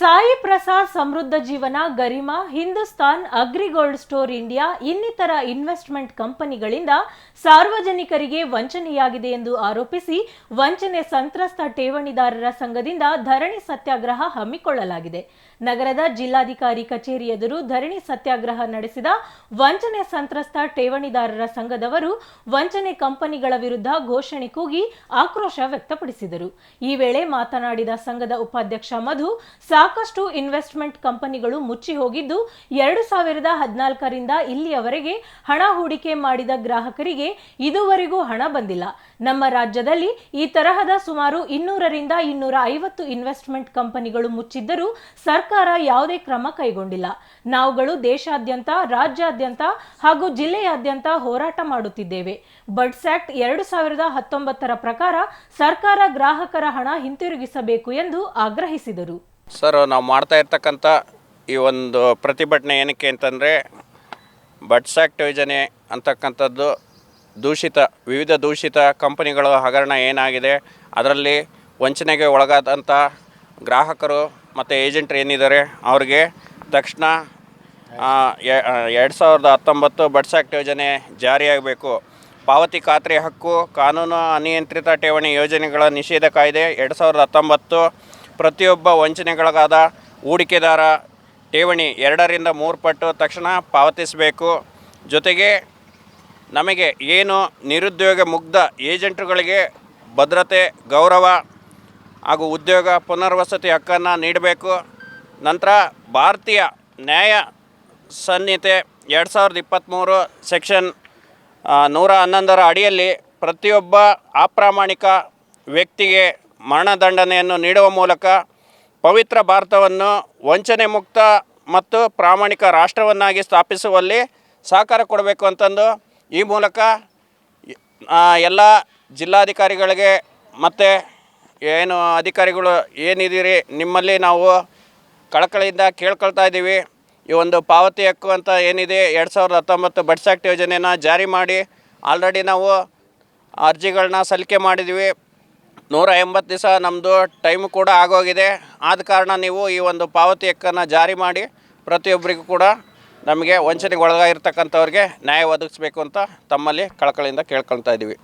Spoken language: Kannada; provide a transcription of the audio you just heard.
ಸಾಯಿ ಪ್ರಸಾದ್ ಸಮೃದ್ಧ ಜೀವನ, ಗರಿಮಾ, ಹಿಂದೂಸ್ತಾನ್, ಅಗ್ರಿಗೋಲ್ಡ್ ಸ್ಟೋರ್ ಇಂಡಿಯಾ ಇನ್ನಿತರ ಇನ್ವೆಸ್ಟ್ಮೆಂಟ್ ಕಂಪನಿಗಳಿಂದ ಸಾರ್ವಜನಿಕರಿಗೆ ವಂಚನೆಯಾಗಿದೆ ಎಂದು ಆರೋಪಿಸಿ ವಂಚನೆ ಸಂತ್ರಸ್ತ ಠೇವಣಿದಾರರ ಸಂಘದಿಂದ ಧರಣಿ ಸತ್ಯಾಗ್ರಹ ಹಮ್ಮಿಕೊಳ್ಳಲಾಗಿದೆ. ನಗರದ ಜಿಲ್ಲಾಧಿಕಾರಿ ಕಚೇರಿ ಎದುರು ಧರಣಿ ಸತ್ಯಾಗ್ರಹ ನಡೆಸಿದ ವಂಚನೆ ಸಂತ್ರಸ್ತ ಠೇವಣಿದಾರರ ಸಂಘದವರು ವಂಚನೆ ಕಂಪನಿಗಳ ವಿರುದ್ಧ ಘೋಷಣೆ ಕೂಗಿ ಆಕ್ರೋಶ ವ್ಯಕ್ತಪಡಿಸಿದರು. ಈ ವೇಳೆ ಮಾತನಾಡಿದ ಸಂಘದ ಉಪಾಧ್ಯಕ್ಷ ಮಧು ಸಾಕಷ್ಟು ಇನ್ವೆಸ್ಟ್ಮೆಂಟ್ ಕಂಪನಿಗಳು ಮುಚ್ಚಿ ಹೋಗಿದ್ದು ಎರಡು ಸಾವಿರದ ಹದಿನಾಲ್ಕರಿಂದ ಇಲ್ಲಿಯವರೆಗೆ ಹಣ ಹೂಡಿಕೆ ಮಾಡಿದ ಗ್ರಾಹಕರಿಗೆ ಇದುವರೆಗೂ ಹಣ ಬಂದಿಲ್ಲ. ನಮ್ಮ ರಾಜ್ಯದಲ್ಲಿ ಈ ತರಹದ ಸುಮಾರು ಇನ್ನೂರರಿಂದ ಇನ್ನೂರ ಐವತ್ತು ಇನ್ವೆಸ್ಟ್ಮೆಂಟ್ ಕಂಪನಿಗಳು ಮುಚ್ಚಿದ್ದರೂ ಸರ್ಕಾರ ಯಾವುದೇ ಕ್ರಮ ಕೈಗೊಂಡಿಲ್ಲ. ನಾವುಗಳು ದೇಶಾದ್ಯಂತ, ರಾಜ್ಯಾದ್ಯಂತ ಹಾಗೂ ಜಿಲ್ಲೆಯಾದ್ಯಂತ ಹೋರಾಟ ಮಾಡುತ್ತಿದ್ದೇವೆ. ಬಡ್ಸ್ ಆಕ್ಟ್ ಎರಡು ಸಾವಿರದ ಹತ್ತೊಂಬತ್ತರ ಪ್ರಕಾರ ಸರ್ಕಾರ ಗ್ರಾಹಕರ ಹಣ ಹಿಂತಿರುಗಿಸಬೇಕು ಎಂದು ಆಗ್ರಹಿಸಿದರು. ಸರ್, ನಾವು ಮಾಡ್ತಾ ಇರ್ತಕ್ಕಂಥ ಈ ಒಂದು ಪ್ರತಿಭಟನೆ ಏನಕ್ಕೆ ಅಂತಂದರೆ ಬಡ್ಸ್ ಆ್ಯಕ್ಟ್ ಯೋಜನೆ ಅಂತಕ್ಕಂಥದ್ದು ದೂಷಿತ, ವಿವಿಧ ದೂಷಿತ ಕಂಪನಿಗಳ ಹಗರಣ ಏನಾಗಿದೆ, ಅದರಲ್ಲಿ ವಂಚನೆಗೆ ಒಳಗಾದಂಥ ಗ್ರಾಹಕರು ಮತ್ತು ಏಜೆಂಟ್ರು ಏನಿದ್ದಾರೆ, ಅವ್ರಿಗೆ ತಕ್ಷಣ ಎರಡು ಸಾವಿರದ ಹತ್ತೊಂಬತ್ತು ಬಡ್ಸ್ ಆ್ಯಕ್ಟ್ ಯೋಜನೆ ಜಾರಿಯಾಗಬೇಕು. ಪಾವತಿ ಖಾತ್ರಿ ಹಕ್ಕು, ಕಾನೂನು ಅನಿಯಂತ್ರಿತ ಠೇವಣಿ ಯೋಜನೆಗಳ ನಿಷೇಧ ಕಾಯ್ದೆ ಎರಡು ಸಾವಿರದ ಹತ್ತೊಂಬತ್ತು ಪ್ರತಿಯೊಬ್ಬ ವಂಚನೆಗೊಳಗಾದ ಹೂಡಿಕೆದಾರ ಠೇವಣಿ ಎರಡರಿಂದ ಮೂರು ಪಟ್ಟು ತಕ್ಷಣ ಪಾವತಿಸಬೇಕು. ಜೊತೆಗೆ ನಮಗೆ ಏನು ನಿರುದ್ಯೋಗ ಮುಗ್ಧ ಏಜೆಂಟ್ರುಗಳಿಗೆ ಭದ್ರತೆ, ಗೌರವ ಹಾಗೂ ಉದ್ಯೋಗ ಪುನರ್ವಸತಿ ಹಕ್ಕನ್ನು ನೀಡಬೇಕು. ನಂತರ ಭಾರತೀಯ ನ್ಯಾಯ ಸಂಹಿತೆ ಎರಡು ಸಾವಿರದ ಇಪ್ಪತ್ತ್ಮೂರು ಸೆಕ್ಷನ್ ನೂರ ಹನ್ನೊಂದರ ಅಡಿಯಲ್ಲಿ ಪ್ರತಿಯೊಬ್ಬ ಅಪ್ರಾಮಾಣಿಕ ವ್ಯಕ್ತಿಗೆ ಮರಣದಂಡನೆಯನ್ನು ನೀಡುವ ಮೂಲಕ ಪವಿತ್ರ ಭಾರತವನ್ನು ವಂಚನೆ ಮುಕ್ತ ಮತ್ತು ಪ್ರಾಮಾಣಿಕ ರಾಷ್ಟ್ರವನ್ನಾಗಿ ಸ್ಥಾಪಿಸುವಲ್ಲಿ ಸಹಕಾರ ಕೊಡಬೇಕು ಅಂತಂದು ಈ ಮೂಲಕ ಎಲ್ಲ ಜಿಲ್ಲಾಧಿಕಾರಿಗಳಿಗೆ ಮತ್ತು ಏನು ಅಧಿಕಾರಿಗಳು ಏನಿದ್ದೀರಿ, ನಿಮ್ಮಲ್ಲಿ ನಾವು ಕಳಕಳಿಯಿಂದ ಕೇಳ್ಕೊಳ್ತಾ ಇದ್ದೀವಿ. ಈ ಒಂದು ಪಾವತಿ ಹಕ್ಕು ಅಂತ ಏನಿದೆ, ಎರಡು ಸಾವಿರದ ಹತ್ತೊಂಬತ್ತು ಬಡ್ಸ್ ಯೋಜನೆಯನ್ನು ಜಾರಿ ಮಾಡಿ, ಆಲ್ರೆಡಿ ನಾವು ಅರ್ಜಿಗಳನ್ನ ಸಲ್ಲಿಕೆ ಮಾಡಿದ್ದೀವಿ. ನೂರ ಎಂಬತ್ತು ದಿವಸ ನಮ್ಮದು ಟೈಮ್ ಕೂಡ ಆಗೋಗಿದೆ. ಆದ ಕಾರಣ ನೀವು ಈ ಒಂದು ಪಾವತಿ ಹಕ್ಕನ್ನು ಜಾರಿ ಮಾಡಿ ಪ್ರತಿಯೊಬ್ಬರಿಗೂ ಕೂಡ ನಮಗೆ ವಂಚನೆಗೆ ಒಳಗಾಗಿರ್ತಕ್ಕಂಥವ್ರಿಗೆ ನ್ಯಾಯ ಒದಗಿಸ್ಬೇಕು ಅಂತ ತಮ್ಮಲ್ಲಿ ಕಳಕಳಿಯಿಂದ ಕೇಳ್ಕೊಳ್ತಾ ಇದ್ದೀವಿ